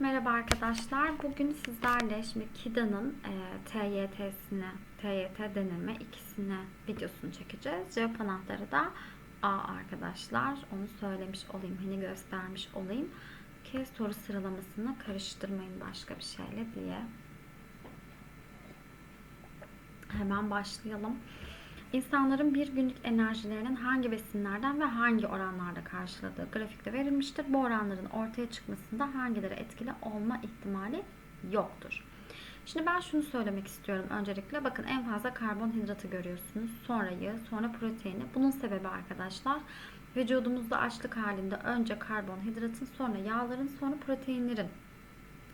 Merhaba arkadaşlar. Bugün sizlerle şimdi KIDA'nın e, TYT'sine, TYT deneme ikisine videosunu çekeceğiz. Cevap anahtarı da A arkadaşlar. Onu söylemiş olayım, hani göstermiş olayım. Ki soru sıralamasını karıştırmayın başka bir şeyle diye. Hemen başlayalım. İnsanların bir günlük enerjilerinin hangi besinlerden ve hangi oranlarda karşıladığı grafikte verilmiştir. Bu oranların ortaya çıkmasında hangileri etkili olma ihtimali yoktur. Şimdi ben şunu söylemek istiyorum öncelikle. Bakın en fazla karbonhidratı görüyorsunuz. Sonra yağı, sonra proteini. Bunun sebebi arkadaşlar vücudumuzda açlık halinde önce karbonhidratın, sonra yağların, sonra proteinlerin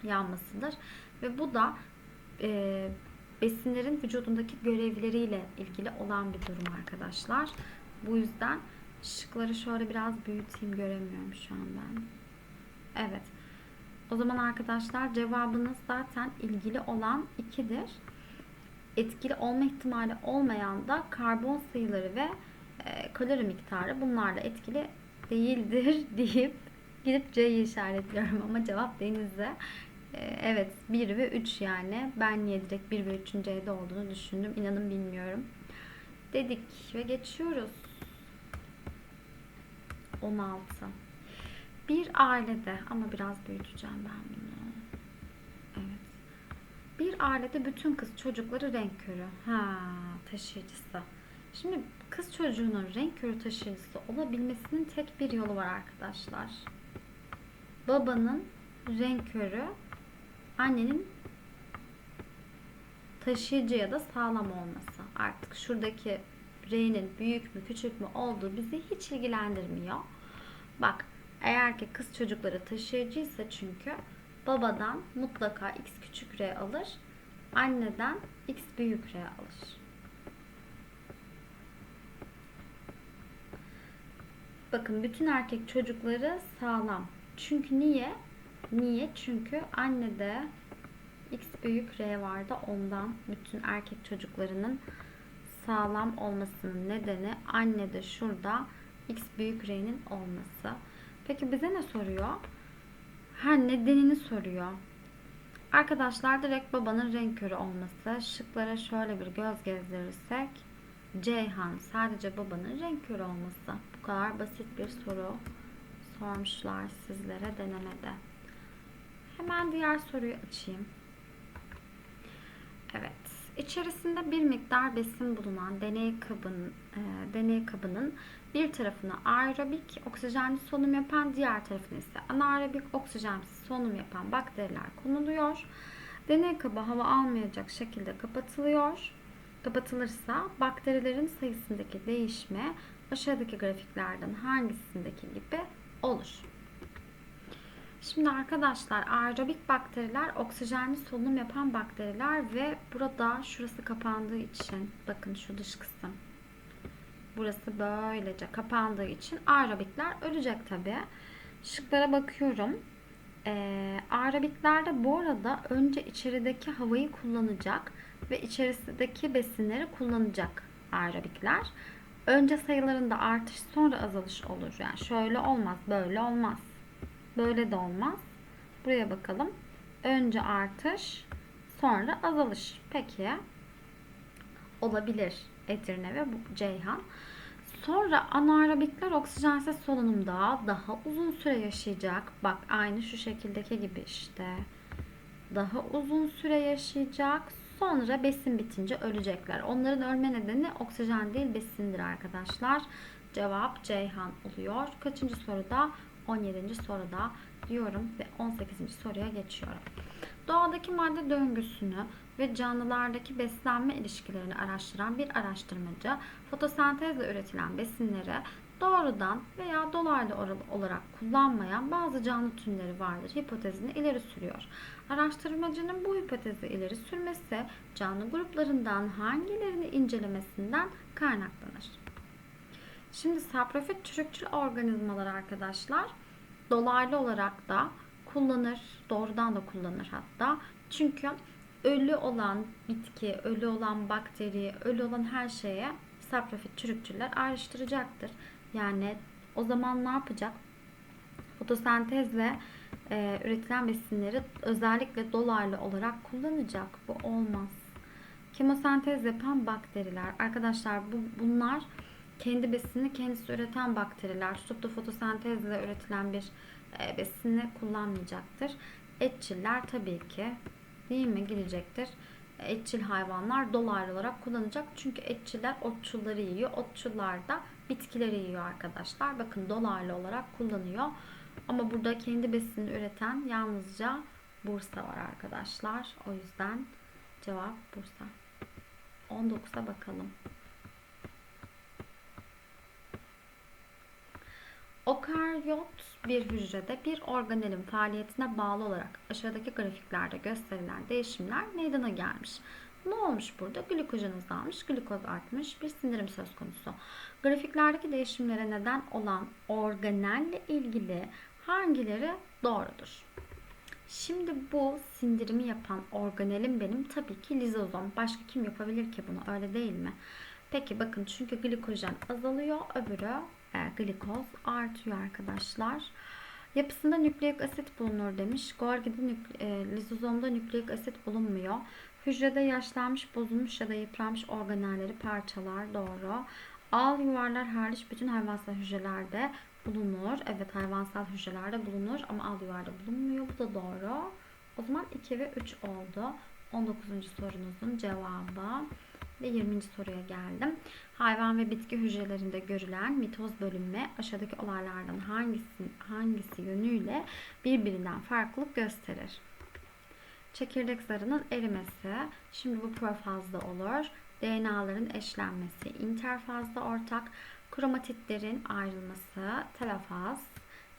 yanmasıdır. Ve bu da e, besinlerin vücudundaki görevleriyle ilgili olan bir durum arkadaşlar. Bu yüzden şıkları şöyle biraz büyüteyim göremiyorum şu an ben. Evet. O zaman arkadaşlar cevabınız zaten ilgili olan 2'dir. Etkili olma ihtimali olmayan da karbon sayıları ve e, kalori miktarı bunlarla etkili değildir deyip gidip C'yi işaretliyorum ama cevap denizde. Ee, evet 1 ve 3 yani. Ben niye direkt 1 ve 3'ün C'de olduğunu düşündüm. İnanın bilmiyorum. Dedik ve geçiyoruz. 16. Bir ailede ama biraz büyüteceğim ben bunu. Evet. Bir ailede bütün kız çocukları renk körü. Ha, taşıyıcısı. Şimdi kız çocuğunun renk körü taşıyıcısı olabilmesinin tek bir yolu var arkadaşlar. Babanın renk körü annenin taşıyıcı ya da sağlam olması. Artık şuradaki R'nin büyük mü küçük mü olduğu bizi hiç ilgilendirmiyor. Bak eğer ki kız çocukları taşıyıcıysa çünkü babadan mutlaka x küçük R alır. Anneden x büyük R alır. Bakın bütün erkek çocukları sağlam. Çünkü niye? Niye? Çünkü annede X büyük R vardı ondan bütün erkek çocuklarının sağlam olmasının nedeni annede şurada X büyük R'nin olması. Peki bize ne soruyor? Her nedenini soruyor. Arkadaşlar direkt babanın renk körü olması. Şıklara şöyle bir göz gezdirirsek Ceyhan sadece babanın renk körü olması. Bu kadar basit bir soru sormuşlar sizlere denemede. Hemen diğer soruyu açayım. Evet. İçerisinde bir miktar besin bulunan deney kabının, e, deney kabının bir tarafına aerobik oksijenli solunum yapan, diğer tarafına ise anaerobik oksijensiz solunum yapan bakteriler konuluyor. Deney kabı hava almayacak şekilde kapatılıyor. Kapatılırsa bakterilerin sayısındaki değişme aşağıdaki grafiklerden hangisindeki gibi olur. Şimdi arkadaşlar aerobik bakteriler oksijenli solunum yapan bakteriler ve burada şurası kapandığı için bakın şu dış kısım burası böylece kapandığı için aerobikler ölecek tabi. Şıklara bakıyorum. Ee, aerobiklerde bu arada önce içerideki havayı kullanacak ve içerisindeki besinleri kullanacak aerobikler. Önce sayılarında artış sonra azalış olur. Yani şöyle olmaz, böyle olmaz. Böyle de olmaz. Buraya bakalım. Önce artış, sonra azalış. Peki. Olabilir Edirne ve Ceyhan. Sonra anaerobikler oksijensiz solunumda daha uzun süre yaşayacak. Bak aynı şu şekildeki gibi işte. Daha uzun süre yaşayacak. Sonra besin bitince ölecekler. Onların ölme nedeni oksijen değil besindir arkadaşlar. Cevap Ceyhan oluyor. Kaçıncı soruda? 17. soruda diyorum ve 18. soruya geçiyorum. Doğadaki madde döngüsünü ve canlılardaki beslenme ilişkilerini araştıran bir araştırmacı fotosentezle üretilen besinleri doğrudan veya dolaylı olarak kullanmayan bazı canlı türleri vardır hipotezini ileri sürüyor. Araştırmacının bu hipotezi ileri sürmesi canlı gruplarından hangilerini incelemesinden kaynaklanır. Şimdi saprofit çürükçül organizmalar arkadaşlar dolaylı olarak da kullanır, doğrudan da kullanır hatta. Çünkü ölü olan bitki, ölü olan bakteri, ölü olan her şeye saprofit çürükçüler ayrıştıracaktır. Yani o zaman ne yapacak? Fotosentezle e, üretilen besinleri özellikle dolaylı olarak kullanacak. Bu olmaz. Kemosentez yapan bakteriler. Arkadaşlar bu bunlar kendi besinini kendisi üreten bakteriler. Tutup fotosentezle üretilen bir e, besini kullanmayacaktır. Etçiller tabii ki değil mi gidecektir. Etçil hayvanlar dolaylı olarak kullanacak. Çünkü etçiller otçulları yiyor. Otçullar da bitkileri yiyor arkadaşlar. Bakın dolaylı olarak kullanıyor. Ama burada kendi besinini üreten yalnızca Bursa var arkadaşlar. O yüzden cevap Bursa. 19'a bakalım. Okaryot bir hücrede bir organelin faaliyetine bağlı olarak aşağıdaki grafiklerde gösterilen değişimler meydana gelmiş. Ne olmuş burada? Glikojen azalmış, glikoz artmış, bir sindirim söz konusu. Grafiklerdeki değişimlere neden olan organelle ilgili hangileri doğrudur? Şimdi bu sindirimi yapan organelim benim tabii ki lizozom. Başka kim yapabilir ki bunu? Öyle değil mi? Peki bakın çünkü glikojen azalıyor, öbürü glikoz artıyor arkadaşlar. Yapısında nükleik asit bulunur demiş. Golgi'de nükle, e, lizozomda nükleik asit bulunmuyor. Hücrede yaşlanmış, bozulmuş ya da yıpranmış organelleri parçalar doğru. Al yuvarlar hariç bütün hayvansal hücrelerde bulunur. Evet hayvansal hücrelerde bulunur ama al yuvarda bulunmuyor. Bu da doğru. O zaman 2 ve 3 oldu. 19. sorunuzun cevabı. Ve 20. soruya geldim. Hayvan ve bitki hücrelerinde görülen mitoz bölünme aşağıdaki olaylardan hangisi, hangisi yönüyle birbirinden farklılık gösterir? Çekirdek zarının erimesi. Şimdi bu profazda olur. DNA'ların eşlenmesi interfazda ortak. Kromatitlerin ayrılması telofaz.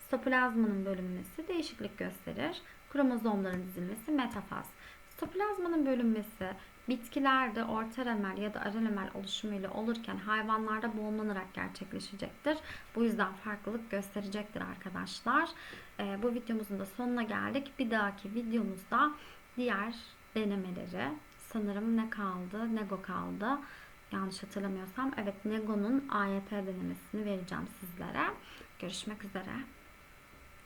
Stoplazmanın bölünmesi değişiklik gösterir. Kromozomların dizilmesi metafaz. Stoplazmanın bölünmesi bitkilerde orta remel ya da ara remel oluşumuyla olurken hayvanlarda boğumlanarak gerçekleşecektir. Bu yüzden farklılık gösterecektir arkadaşlar. Ee, bu videomuzun da sonuna geldik. Bir dahaki videomuzda diğer denemeleri sanırım ne kaldı? Nego kaldı. Yanlış hatırlamıyorsam. Evet Nego'nun AYT denemesini vereceğim sizlere. Görüşmek üzere.